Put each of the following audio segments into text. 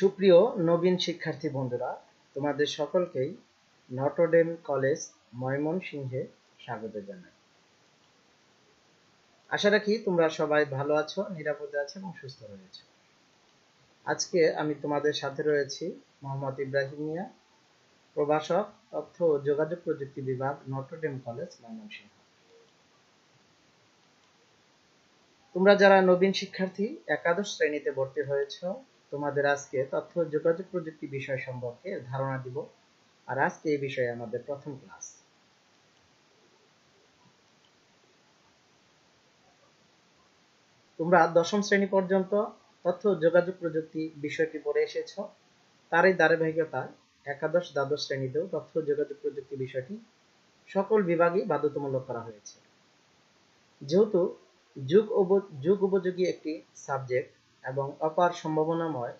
সুপ্রিয় নবীন শিক্ষার্থী বন্ধুরা, তোমাদের সকলকেই নটরডেম কলেজ ময়মনসিংহে স্বাগত জানাই। আশা রাখি তোমরা সবাই ভালো আছো, নিরাপদে আছো এবং সুস্থ রয়েছে। আজকে আমি তোমাদের সাথে রয়েছি মোহাম্মদ ইব্রাহিম মিয়া, প্রভাষক, তথ্য ও যোগাযোগ প্রযুক্তি বিভাগ নটরডেম কলেজ ময়মনসিংহ। তোমরা যারা নবীন শিক্ষার্থী, একাদশ শ্রেণীতে ভর্তি হয়েছ তোমাদের আজকে তথ্য যোগাযোগ প্রযুক্তি বিষয় সম্পর্কে ধারণা দিব। আর আজকে এই বিষয়ে আমাদের প্রথম ক্লাস। তোমরা দশম শ্রেণি পর্যন্ত তথ্য যোগাযোগ প্রযুক্তি বিষয়টি পড়ে এসেছ। তারই ধারাবাহিকতায় একাদশ, দ্বাদশ শ্রেণীতেও তথ্য যোগাযোগ প্রযুক্তি বিষয়টি সকল বিভাগই বাধ্যতামূলক করা হয়েছে। যেহেতু যুগ যুগ উপযোগী একটি সাবজেক্ট এবং অপার সম্ভাবনাময়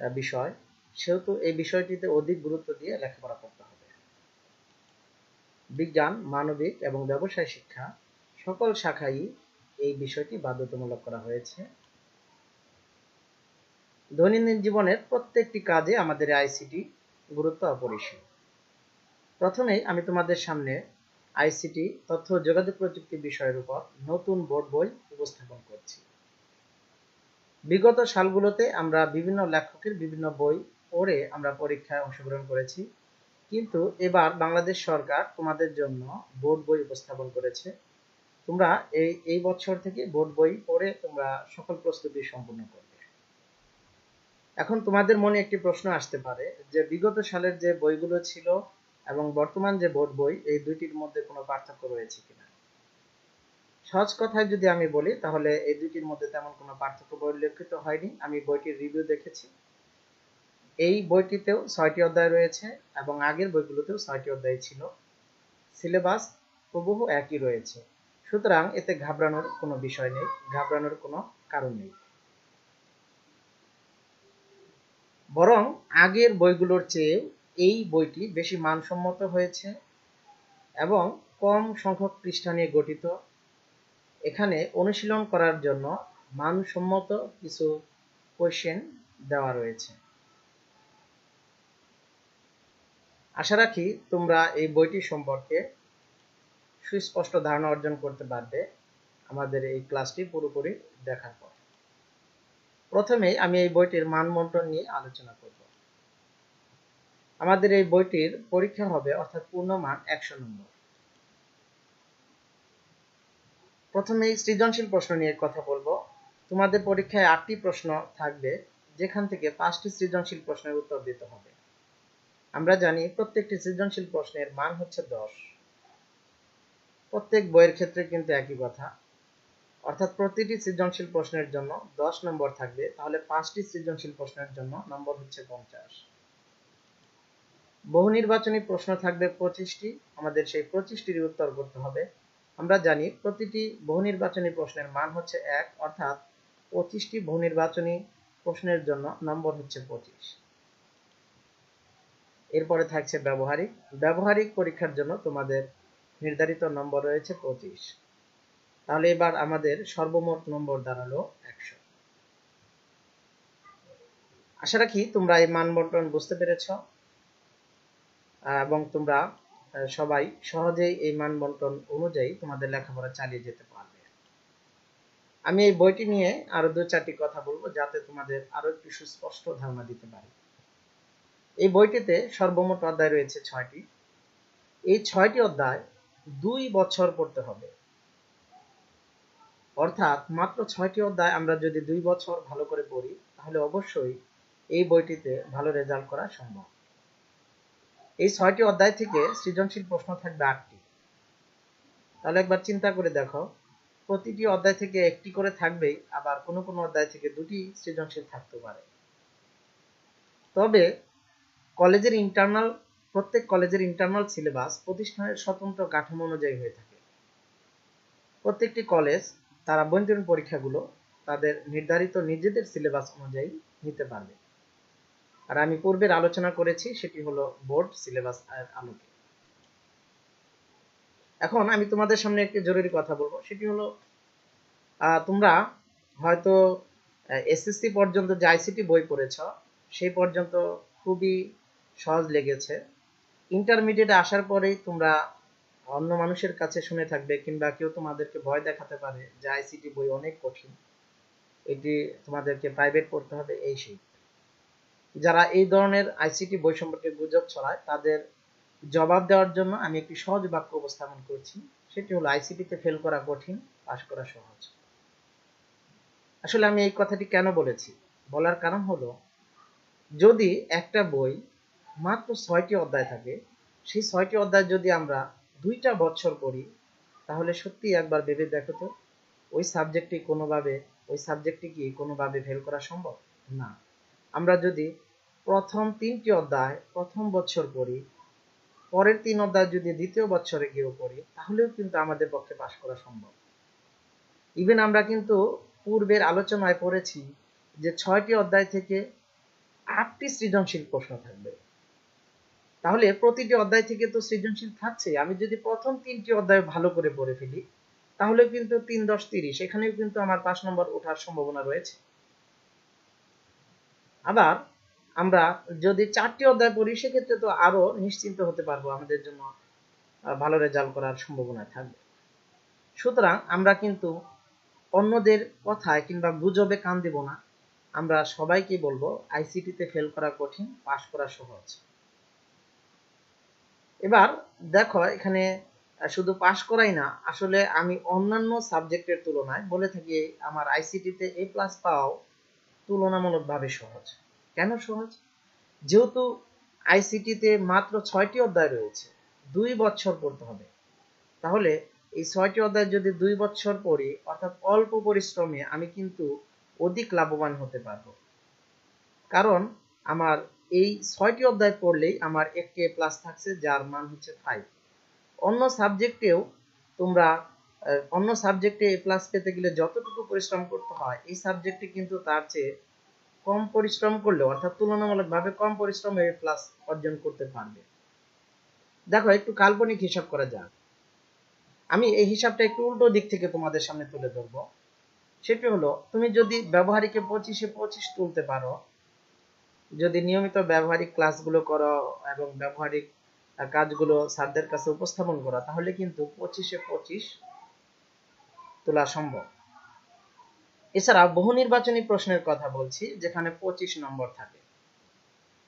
বিষয়, সেহেতু এই বিষয়টিতে অধিক গুরুত্ব দিয়ে লেখাপড়া করতে হবে। বিজ্ঞান, মানবিক এবং ব্যবসায় শিক্ষা, সকল শাখায় এই বিষয়টি বাধ্যতামূলক করা হয়েছে। দৈনন্দিন জীবনের প্রত্যেকটি কাজে আমাদের আইসিটি গুরুত্ব অপরিসীম। প্রথমেই আমি তোমাদের সামনে আইসিটি তথ্য যোগাযোগ প্রযুক্তি বিষয়ের উপর নতুন বোর্ড বই উপস্থাপন করছি। বিগত সালগুলোতে আমরা বিভিন্ন লেখকের বিভিন্ন বই পড়ে আমরা পরীক্ষায় অংশগ্রহণ করেছি। কিন্তু এবার বাংলাদেশ সরকার তোমাদের জন্য বোর্ড বই উপস্থাপন করেছে। তোমরা এই এই বছর থেকে বোর্ড বই পড়ে তোমরা সকল প্রস্তুতি সম্পূর্ণ করবে। এখন তোমাদের মনে একটি প্রশ্ন আসতে পারে যে বিগত সালের যে বইগুলো ছিল এবং বর্তমান যে বোর্ড বই, এই দুইটির মধ্যে কোনো পার্থক্য রয়েছে কিনা? সহজ কথায় যদি আমি বলি, তাহলে এই দুইটির মধ্যে তেমন কোনো পার্থক্য পরিলক্ষিত হয়নি। আমি বইটির রিভিউ দেখেছি। এই বইটিতেও ছয়টি অধ্যায় রয়েছে এবং আগের বইগুলোতেও ছয়টি অধ্যায় ছিল। সিলেবাস হুবহু একই রয়েছে। সুতরাং এতে ঘাবড়ানোর কোনো বিষয় নেই, ঘাবড়ানোর কোনো কারণ নেই। বরং আগের বইগুলোর চেয়ে এই বইটি বেশি মানসম্মত হয়েছে এবং কম সংখ্যক পৃষ্ঠা নিয়ে গঠিত। এখানে অনুশীলন করার জন্য মানসম্মত কিছু কোয়েশ্চেন দেওয়া রয়েছে। আশা রাখি তোমরা এই বইটি সম্পর্কে সুস্পষ্ট ধারণা অর্জন করতে পারবে আমাদের এই ক্লাসটি পুরোপুরি দেখার পর। প্রথমে আমি এই বইটির মানমন্ডন নিয়ে আলোচনা করব। আমাদের এই বইটির পরীক্ষা হবে অর্থাৎ পূর্ণ মান একশো নম্বর। প্রথমে সৃজনশীল প্রশ্ন নিয়ে কথা বলব। তোমাদের পরীক্ষায় আটটি প্রশ্ন থাকবে, যেখান থেকে পাঁচটি সৃজনশীল প্রশ্নের উত্তর দিতে হবে। আমরা জানি প্রত্যেকটি সৃজনশীল প্রশ্নের মান হচ্ছে দশ। প্রত্যেক বইয়ের ক্ষেত্রে কিন্তু একই কথা। অর্থাৎ প্রতিটি সৃজনশীল প্রশ্নের জন্য দশ নম্বর থাকবে, তাহলে পাঁচটি সৃজনশীল প্রশ্নের জন্য নম্বর হচ্ছে পঞ্চাশ। বহু নির্বাচনী প্রশ্ন থাকবে পঁচিশটি, আমাদের সেই পঁচিশটির উত্তর করতে হবে। আমরা জানি প্রতিটি বহু নির্বাচনী প্রশ্নের মান হচ্ছে এক, অর্থাৎ পঁচিশটি বহু নির্বাচনী প্রশ্নের জন্য নম্বর হচ্ছে পঁচিশ। এরপরে থাকছে ব্যবহারিক। ব্যবহারিক পরীক্ষার জন্য তোমাদের নির্ধারিত নম্বর রয়েছে পঁচিশ। তাহলে এবার আমাদের সর্বমোট নম্বর দাঁড়াল একশো। আশা রাখি তোমরা এই মানবন্টন বুঝতে পেরেছ এবং তোমরা সবাই সহজেই এই মানবন্টন অনুযায়ী তোমাদের লেখাপড়া চালিয়ে যেতে পারবে। আমি এই বইটি নিয়ে আরও দু চারটি কথা বলব যাতে তোমাদের আরও একটু সুস্পষ্ট ধারণা দিতে পারি। এই বইটিতে সর্বমোট অধ্যায় রয়েছে ছয়টি। এই ছয়টি অধ্যায় দুই বছর পড়তে হবে। অর্থাৎ মাত্র ছয়টি অধ্যায় আমরা যদি দুই বছর ভালো করে পড়ি, তাহলে অবশ্যই এই বইটিতে ভালো রেজাল্ট করা সম্ভব। এই ছয়টি অধ্যায় থেকে সৃজনশীল প্রশ্ন থাকবে আটটি। তাহলে একবার চিন্তা করে দেখো, প্রতিটি অধ্যায় থেকে একটি করে থাকবেই, আবার কোনো কোনো অধ্যায় থেকে দুটি সৃজনশীল থাকতে পারে। তবে কলেজের ইন্টারনাল প্রত্যেক কলেজের ইন্টারনাল সিলেবাস প্রতিষ্ঠানের স্বতন্ত্র কাঠামো অনুযায়ী হয়ে থাকে। প্রত্যেকটি কলেজ, তারা বন্টন পরীক্ষাগুলো তাদের নির্ধারিত নিজেদের সিলেবাস অনুযায়ী নিতে পারবে। আর আমি পূর্বের আলোচনা করেছি, সেটি হলো বোর্ড সিলেবাস আলোকে এখন আমি তোমাদের সামনে একটি জরুরি কথা বলব, সেটি হলো তোমরা হয়তো এসএসসি পর্যন্ত যে আইসিটি বই পড়েছ, সেই পর্যন্ত খুবই সহজ লেগেছে। ইন্টারমিডিয়েটে আসার পরেই তোমরা অন্য মানুষের কাছে শুনে থাকবে, কিংবা কেউ তোমাদেরকে ভয় দেখাতে পারে যে আইসিটি বই অনেক কঠিন। এটি তোমাদেরকে প্রাইভেট পড়তে হবে, এই সেই। যারা এই ধরনের আইসিটি বই সম্পর্কে গুজব ছড়ায়, তাদের জবাব দেওয়ার জন্য আমি একটি সহজ বাক্য উপস্থাপন করছি। সেটি হলো আইসিটিতে ফেল করা কঠিন পাস করা সহজ। আসলে আমি এই কথাটি কেন বলেছি? বলার কারণ হলো, যদি একটা বই মাত্র ছয়টি অধ্যায় থাকে, সেই ছয়টি অধ্যায় যদি আমরা দুইটা বছর পড়ি, তাহলে সত্যি একবার ভেবে দেখো তো, ওই সাবজেক্টটি কোনোভাবে, ওই সাবজেক্টটি কি কোনোভাবে ফেল করা সম্ভব? না। আমরা যদি প্রথম তিনটি অধ্যায়, প্রথম বছর পড়ি। পরের তিন অধ্যায় যদি দ্বিতীয় বছরে গিয়েও পড়ি, তাহলেও কিন্তু আমাদের পক্ষে পাশ করা সম্ভব। ইভেন আমরা কিন্তু পূর্বের আলোচনায় পড়েছি যে ছয়টি অধ্যায় থেকে আটটি সৃজনশীল প্রশ্ন থাকবে। তাহলে প্রতিটি অধ্যায় থেকে তো সৃজনশীল থাকছে। আমি যদি প্রথম তিনটি অধ্যায় ভালো করে পড়ে ফেলি তাহলে কিন্তু তিন দশ তিরিশ, এখানেও কিন্তু আমার পাঁচ নম্বর ওঠার সম্ভাবনা রয়েছে। আবার আমরা যদি চারটি অধ্যায় পড়ি, সেক্ষেত্রে তো আরও নিশ্চিন্ত হতে পারব আমাদের জন্য ভালো রেজাল্ট করার সম্ভাবনা থাকবে। সুতরাং আমরা কিন্তু অন্যদের কথায় কিংবা গুজবে কান দেব না। আমরা সবাইকে বলব আইসিটিতে ফেল করা কঠিন পাশ করা সহজ। এবার দেখো, এখানে শুধু পাশ করাই না, আসলে আমি অন্যান্য সাবজেক্টের তুলনায় বলে থাকি, আমার আইসিটিতে এ প্লাস পাওয়াও তুলনামূলকভাবে সহজ। কেন সহজ? যেহেতু আইসিটিতে মাত্র ছয়টি অধ্যায় রয়েছে, দুই বছর পড়তে হবে। তাহলে এই ছয়টি অধ্যায় যদি দুই বছর পড়ি, অর্থাৎ অল্প পরিশ্রমে আমি কিন্তু অধিক লাভবান হতে পারব। কারণ আমার এই ছয়টি অধ্যায় পড়লেই আমার একটি প্লাস থাকছে, যার মান হচ্ছে ফাইভ অন্য সাবজেক্টেও তোমরা অন্য সাবজেক্টে এ প্লাস পেতে গেলে যতটুকু পরিশ্রম করতে হয়, এই সাবজেক্টে কিন্তু তার চেয়ে কম পরিশ্রম করলে, অর্থাৎ তুলনামূলকভাবে কম পরিশ্রমে প্লাস অর্জন করতে পারবে। দেখো, একটু কাল্পনিক হিসাব করা যাক। আমি এই হিসাবটা একটু উল্টো দিক থেকে তোমাদের সামনে তুলে ধরবো। সেটি হলো, তুমি যদি ব্যবহারিকে পঁচিশে পঁচিশ তুলতে পারো, যদি নিয়মিত ব্যবহারিক ক্লাসগুলো করো এবং ব্যবহারিক কাজগুলো স্যারদের কাছে উপস্থাপন করা, তাহলে কিন্তু পঁচিশে পঁচিশ তোলা সম্ভব। এছাড়া বহু নির্বাচনী প্রশ্নের কথা বলছি, যেখানে পঁচিশ নম্বর থাকে।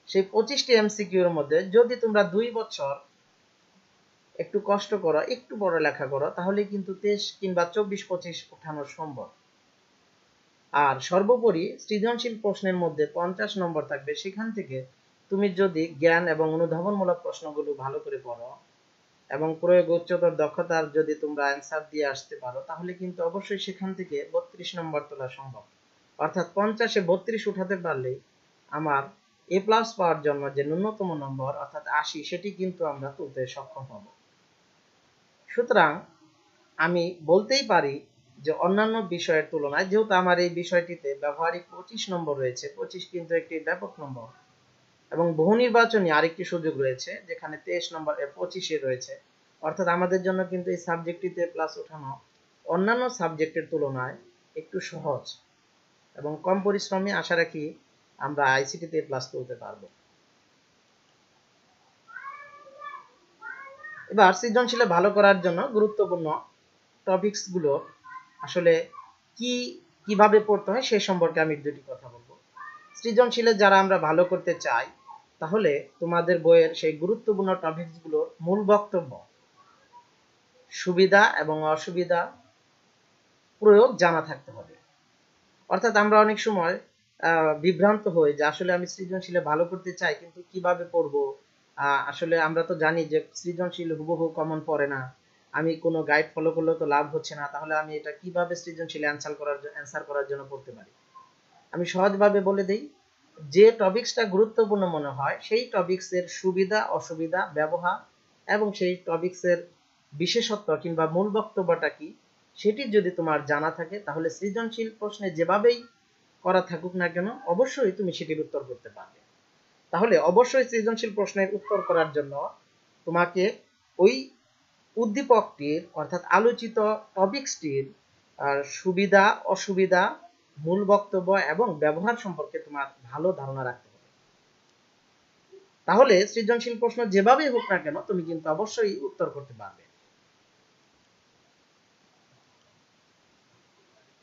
সেই পঁচিশটি এমসিকিউর মধ্যে যদি তোমরা দুই বছর একটু কষ্ট করো, একটু পড়ালেখা করো, তাহলে কিন্তু তেইশ কিংবা চব্বিশ পঁচিশ উঠানো সম্ভব। আর সর্বোপরি সৃজনশীল প্রশ্নের মধ্যে পঞ্চাশ নম্বর থাকবে। সেখান থেকে তুমি যদি জ্ঞান এবং অনুধাবনমূলক প্রশ্নগুলো ভালো করে পড়ো এবং প্রয়োগ উচ্চতর দক্ষতার যদি তোমরা অ্যান্সার দিয়ে আসতে পারো, তাহলে কিন্তু অবশ্যই সেখান থেকে বত্রিশ নম্বর তোলা সম্ভব। অর্থাৎ পঞ্চাশে বত্রিশ উঠাতে পারলে আমার এ প্লাস পাওয়ার জন্য যে ন্যূনতম নম্বর, অর্থাৎ আশি, সেটি কিন্তু আমরা তুলতে সক্ষম হব। সুতরাং আমি বলতেই পারি যে অন্যান্য বিষয়ের তুলনায়, যেহেতু আমার এই বিষয়টিতে ব্যবহারিক পঁচিশ নম্বর রয়েছে, পঁচিশ কিন্তু একটি ব্যাপক নম্বর। এবং বহু নির্বাচনী আরেকটি সুযোগ রয়েছে, যেখানে তেইশ নম্বর পঁচিশে রয়েছে। অর্থাৎ আমাদের জন্য কিন্তু এই সাবজেক্টটিতে প্লাস ওঠানো অন্যান্য সাবজেক্টের তুলনায় একটু সহজ। এবং কম পরিশ্রমে, আশা রাখি আমরা আইসিটিতে প্লাস তুলতে পারব। এবার সৃজনশীলে ভালো করার জন্য গুরুত্বপূর্ণ টপিকসগুলো আসলে কি, কীভাবে পড়তে হয় সে সম্পর্কে আমি দুটি কথা বলব। সৃজনশীলে যারা আমরা ভালো করতে চাই তাহলে তোমাদের বইয়ের সেই গুরুত্বপূর্ণ টপিকসগুলোর মূল বক্তব্য, সুবিধা এবং অসুবিধা প্রয়োগ জানা থাকতে হবে। অর্থাৎ আমরা অনেক সময় বিভ্রান্ত হই যে আসলে আমি সৃজনশীলে ভালো করতে চাই, কিন্তু কীভাবে পড়ব আসলে আমরা তো জানি যে সৃজনশীল হুবহু কমন পড়ে না। আমি কোনো গাইড ফলো করলেও তো লাভ হচ্ছে না, তাহলে আমি এটা কীভাবে সৃজনশীল অ্যান্সার করার অ্যান্সার করার জন্য পড়তে পারি? আমি সহজভাবে বলে দিই যে টপিকসটা গুরুত্বপূর্ণ মনে হয়, সেই টপিকসের সুবিধা, অসুবিধা, ব্যবহার এবং সেই টপিকসের বিশেষত্ব কিংবা মূল বক্তব্যটা কি, সেটি যদি তোমার জানা থাকে, তাহলে সৃজনশীল প্রশ্নে যেভাবেই করা থাকুক না কেন, অবশ্যই তুমি সেটির উত্তর করতে পারবে। তাহলে অবশ্যই সৃজনশীল প্রশ্নের উত্তর করার জন্য তোমাকে ওই উদ্দীপকটির, অর্থাৎ আলোচিত টপিকসটির সুবিধা, অসুবিধা মূল বক্তব্য এবং ব্যবহার সম্পর্কে তোমার ভালো ধারণা রাখতে হবে। তাহলে সৃজনশীল প্রশ্ন যেভাবেই হোক না কেন, তুমি কিন্তু অবশ্যই উত্তর করতে পারবে।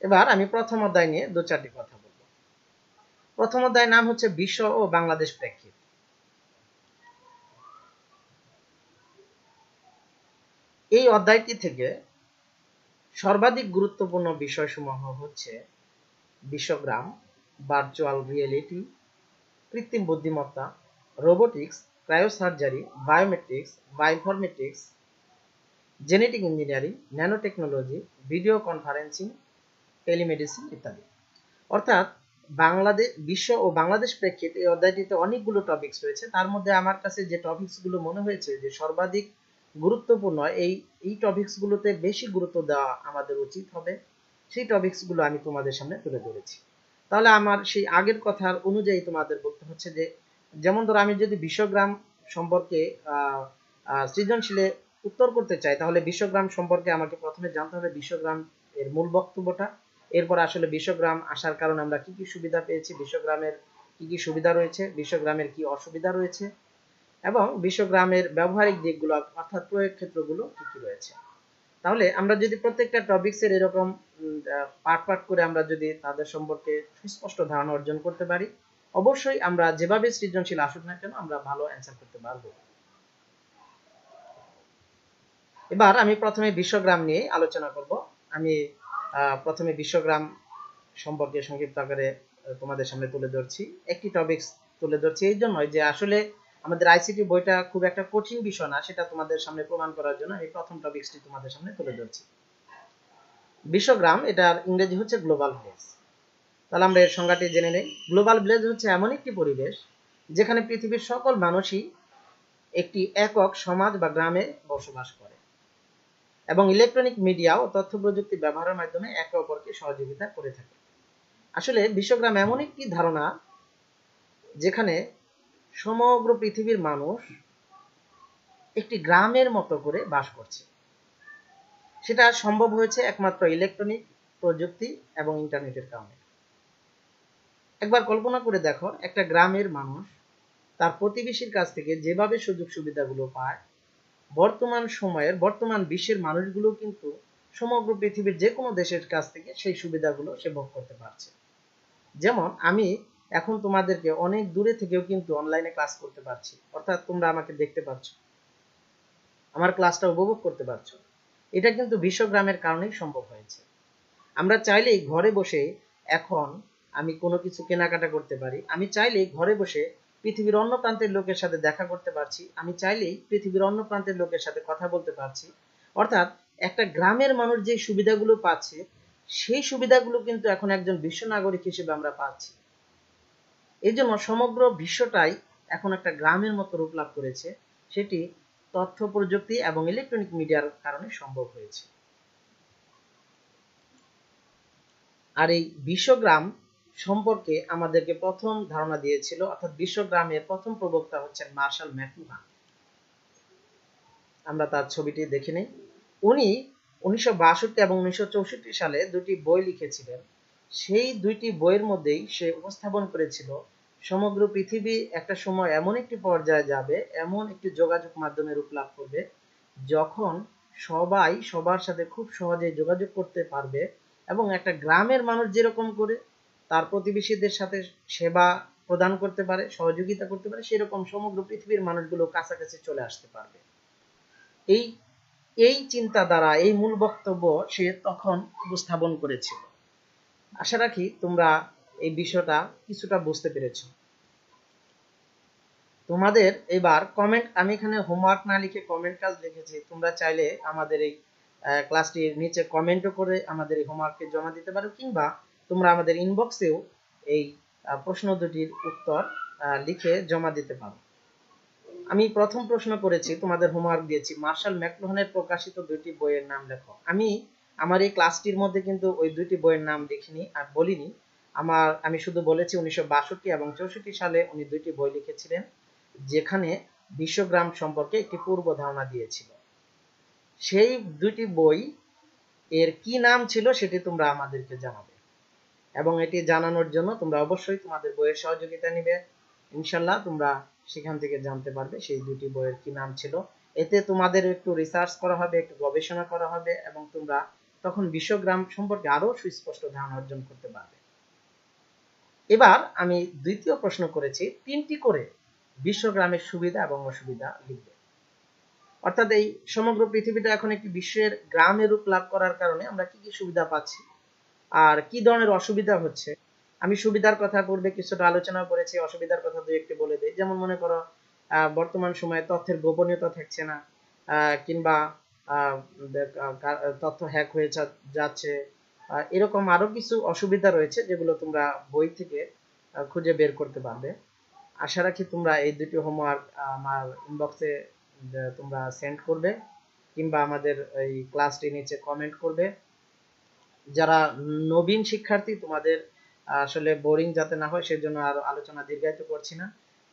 এবার আমি প্রথম অধ্যায় নিয়ে দু চারটি কথা বলব। প্রথম অধ্যায়ের নাম হচ্ছে বিশ্ব ও বাংলাদেশ প্রেক্ষিত। এই অধ্যায়টি থেকে সর্বাধিক গুরুত্বপূর্ণ বিষয়সমূহ হচ্ছে বিশ্বগ্রাম, ভার্চুয়াল রিয়েলিটি, কৃত্রিম বুদ্ধিমত্তা, robotics, cryosurgery, biometrics, bioinformatics, genetic engineering nano technology video conferencing, telemedicine ইত্যাদি। অর্থাৎ বাংলাদেশ বিশ্ব ও বাংলাদেশ প্রেক্ষিত এই অধ্যায়টিতে অনেকগুলো টপিকস রয়েছে। তার মধ্যে আমার কাছে যে টপিকসগুলো মনে হয়েছে যে সর্বাধিক গুরুত্বপূর্ণ, এই এই টপিকসগুলোতে বেশি গুরুত্ব দেওয়া আমাদের উচিত হবে। সেই টপিকসগুলো আমি তোমাদের সামনে তুলে ধরেছি। তাহলে আমার সেই আগের কথার অনুযায়ী তোমাদের বলতে হচ্ছে যে, যেমন ধরো আমি যদি বিশ্বগ্রাম সম্পর্কে সৃজনশীলে উত্তর করতে চাই, তাহলে বিশ্বগ্রাম সম্পর্কে আমাকে প্রথমে জানতে হবে বিশ্বগ্রাম এর মূল বক্তব্যটা। এরপর আসলে বিশ্বগ্রাম আসার কারণে আমরা কি কি সুবিধা পেয়েছি, বিশ্বগ্রামের কি কি সুবিধা রয়েছে, বিশ্বগ্রামের কি অসুবিধা রয়েছে, এবং বিশ্বগ্রামের ব্যবহারিক দিকগুলো অর্থাৎ প্রয়োগ ক্ষেত্রগুলো কি কি রয়েছে। তাহলে আমরা যদি প্রত্যেকটা টপিক্সের এরকম পার্ট পার্ট করে আমরা যদি তাদের সম্পর্কে সুস্পষ্ট ধারণা অর্জন করতে পারি, অবশ্যই আমরা যেভাবে সৃজনশীল আসুক না কেন আমরা ভালো অ্যান্সার করতে পারব। এবার আমি প্রথমে বিশ্বগ্রাম নিয়ে আলোচনা করব। আমি প্রথমে বিশ্বগ্রাম সম্পর্কে সংক্ষিপ্ত আকারে তোমাদের সামনে তুলে ধরছি। একটি টপিকস তুলে ধরছি। এই জন্যই যে আসলে আমাদের আইসিটি বইটা খুব একটা কঠিন বিষয় না, সেটা তোমাদের সামনে প্রমাণ করার জন্য এই প্রথম টপিকসটি তোমাদের সামনে তুলে ধরছি। বিশ্বগ্রাম, এটার ইংরেজি হচ্ছে গ্লোবাল ভিলেজ তাহলে আমরা এর সংজ্ঞাটি জেনে নেই। গ্লোবাল ভিলেজ হচ্ছে এমন একটি পরিবেশ যেখানে পৃথিবীর সকল মানুষই একটি একক সমাজ বা গ্রামে বসবাস করে। এবং ইলেকট্রনিক মিডিয়া ও তথ্য প্রযুক্তি ব্যবহারের মাধ্যমে একে অপরকে সহযোগিতা করে থাকে। আসলে বিশ্বগ্রাম এমন একটি ধারণা যেখানে সমগ্র পৃথিবীর মানুষ একটি গ্রামের মতো করে বাস করছে। সেটা সম্ভব হয়েছে একমাত্র ইলেকট্রনিক প্রযুক্তি এবং ইন্টারনেটের কারণে। একবার কল্পনা করে দেখো, একটা গ্রামের মানুষ তার প্রতিবেশীর কাছ থেকে যেভাবে সুযোগ সুবিধাগুলো পায়, বর্তমান সময়ের, বর্তমান বিশ্বের মানুষগুলো কিন্তু সমগ্র পৃথিবীর যে কোনো দেশের কাছ থেকে সেই সুবিধাগুলো সে ভোগ করতে পারছে। যেমন আমি এখন তোমাদেরকে অনেক দূরে থেকেও কিন্তু অনলাইনে ক্লাস করতে পারছি। অর্থাৎ তোমরা আমাকে দেখতে পাচ্ছ আমার ক্লাসটা উপভোগ করতে পারছ। এটা কিন্তু বিশ্বগ্রামের কারণেই সম্ভব হয়েছে। আমরা চাইলেই ঘরে বসে এখন আমি কোনো কিছু কেনাকাটা করতে পারি। আমি চাইলেই ঘরে বসে পৃথিবীর অন্য প্রান্তের লোকের সাথে দেখা করতে পারছি। আমি চাইলেই পৃথিবীর অন্য প্রান্তের লোকের সাথে কথা বলতে পারছি। অর্থাৎ একটা গ্রামের মানুষ যে সুবিধাগুলো পাচ্ছে, সেই সুবিধাগুলো কিন্তু এখন একজন বিশ্ব নাগরিক হিসেবে আমরা পাচ্ছি। এই জন্য সমগ্র বিশ্বটাই এখন একটা গ্রামের মতো রূপ লাভ করেছে। সেটি তথ্য, প্রযুক্তি এবং ইলেকট্রনিক মিডিয়ার কারণে সম্ভব হয়েছে। আর এই বিশ্বগ্রাম সম্পর্কে আমাদেরকে প্রথম ধারণা দিয়েছিল, অর্থাৎ বিশ্বগ্রামের প্রথম প্রবক্তা হচ্ছেন মার্শাল ম্যাকলুহান আমরা তার ছবিটি দেখে নিই। উনি উনিশশো বাষট্টি এবং উনিশশো চৌষট্টি সালে দুটি বই লিখেছিলেন। সেই দুইটি বইয়ের মধ্যেই সে উপস্থাপন করেছিল সমগ্র পৃথিবী একটা সময় এমন একটি পর্যায়ে যাবে, এমন একটি যোগাযোগ মাধ্যমে রূপ লাভ করবে, যখন সবাই সবার সাথে খুব সহজে যোগাযোগ করতে পারবে এবং একটা গ্রামের মানুষ যেরকম করে তার প্রতিবেশীদের সাথে সেবা প্রদান করতে পারে, সহযোগিতা করতে পারে, সেরকম সমগ্র পৃথিবীর মানুষগুলো কাছাকাছি চলে আসতে পারবে। এই এই চিন্তা দ্বারা এই মূল বক্তব্য সে তখন উপস্থাপন করেছিল। আশা রাখি তোমরা এই বিষয়টা কিছুটা বুঝতে পেরেছ। তোমাদের এবার কমেন্ট আমি এখানে হোমওয়ার্ক না লিখে কমেন্ট কাজ লিখেছি। তোমরা চাইলে আমাদের এই ক্লাসটির নিচে কমেন্টও করে আমাদের এই হোমওয়ার্ককে জমা দিতে পারো, কিংবা তোমরা আমাদের ইনবক্সেও এই প্রশ্ন দুটির উত্তর লিখে জমা দিতে পারো। আমি প্রথম প্রশ্ন করেছি, তোমাদের হোমওয়ার্ক দিয়েছি। মার্শাল ম্যাকলোহানের প্রকাশিত দুইটি বইয়ের নাম লেখো। আমি আমার এই ক্লাসটির মধ্যে কিন্তু ওই দুইটি বইয়ের নাম দেখিনি আর বলিনি। আমার, আমি শুধু বলেছি উনিশশো বাষট্টি এবং চৌষট্টি সালে উনি দুইটি বই লিখেছিলেন, যেখানে বিশ্বগ্রাম সম্পর্কে একটি পূর্ব ধারণা দিয়েছিল। সেই দুইটি বই এর কি নাম ছিল সেটি তোমরা আমাদেরকে জানাবে। এবং এটি জানানোর জন্য তোমরা অবশ্যই তোমাদের বইয়ের সহযোগিতা নিবে। ইনশাল্লাহ তোমরা সেখান থেকে জানতে পারবে সেই দুটি বইয়ের কি নাম ছিল। এতে তোমাদের একটু রিসার্চ করা হবে, একটু গবেষণা করা হবে এবং তোমরা তখন বিশ্বগ্রাম সম্পর্কে আরও সুস্পষ্ট ধারণা অর্জন করতে পারবে। এবার আমি দ্বিতীয় প্রশ্ন করেছি, তিনটি করে বিশ্বগ্রামের সুবিধা এবং অসুবিধা লিখবে। অর্থাৎ এই সমগ্র পৃথিবীটা এখন একটি বিশ্বের গ্রামের রূপ লাভ করার কারণে আমরা কি কি সুবিধা পাচ্ছি আর কি ধরনের অসুবিধা হচ্ছে? আমি সুবিধার কথা পূর্বে কিছুটা আলোচনা করেছি, অসুবিধার কথা দুই একটি বলে দিই। যেমন মনে করো বর্তমান সময়ে তথ্যের গোপনীয়তা থাকছে না কিংবা তথ্য হ্যাক হয়ে যাচ্ছে এরকম আরও কিছু অসুবিধা রয়েছে যেগুলো তোমরা বই থেকে খুঁজে বের করতে পারবে। আশা রাখি তোমরা এই দুটি হোমওয়ার্ক আমার ইনবক্সে তোমরা সেন্ড করবে, কিংবা আমাদের এই ক্লাসটি নিচে কমেন্ট করবে। যারা নবীন শিক্ষার্থী, তোমাদের আসলে বোরিং যাতে না হয়, সেজন্য আর আলোচনা দীর্ঘায়িত করছি না।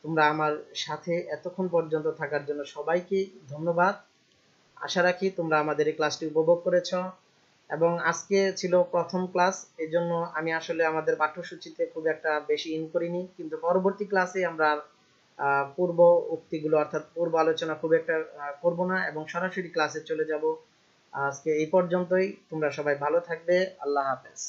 তোমরা আমার সাথে এতক্ষণ পর্যন্ত থাকার জন্য সবাইকে ধন্যবাদ। আশা রাখি তোমরা আমাদের এই ক্লাসটি উপভোগ করেছ। এবং আজকে ছিল প্রথম ক্লাস এই জন্য আমি আসলে আমাদের পাঠ্যসূচিতে খুব একটা বেশি ইন করিনি, কিন্তু পরবর্তী ক্লাসে আমরা পূর্ব উক্তিগুলো অর্থাৎ পূর্ব আলোচনা খুব একটা করব না এবং সরাসরি ক্লাসে চলে যাব। আজকে এই পর্যন্তই, তোমরা সবাই ভালো থাকবে, আল্লাহ হাফেজ।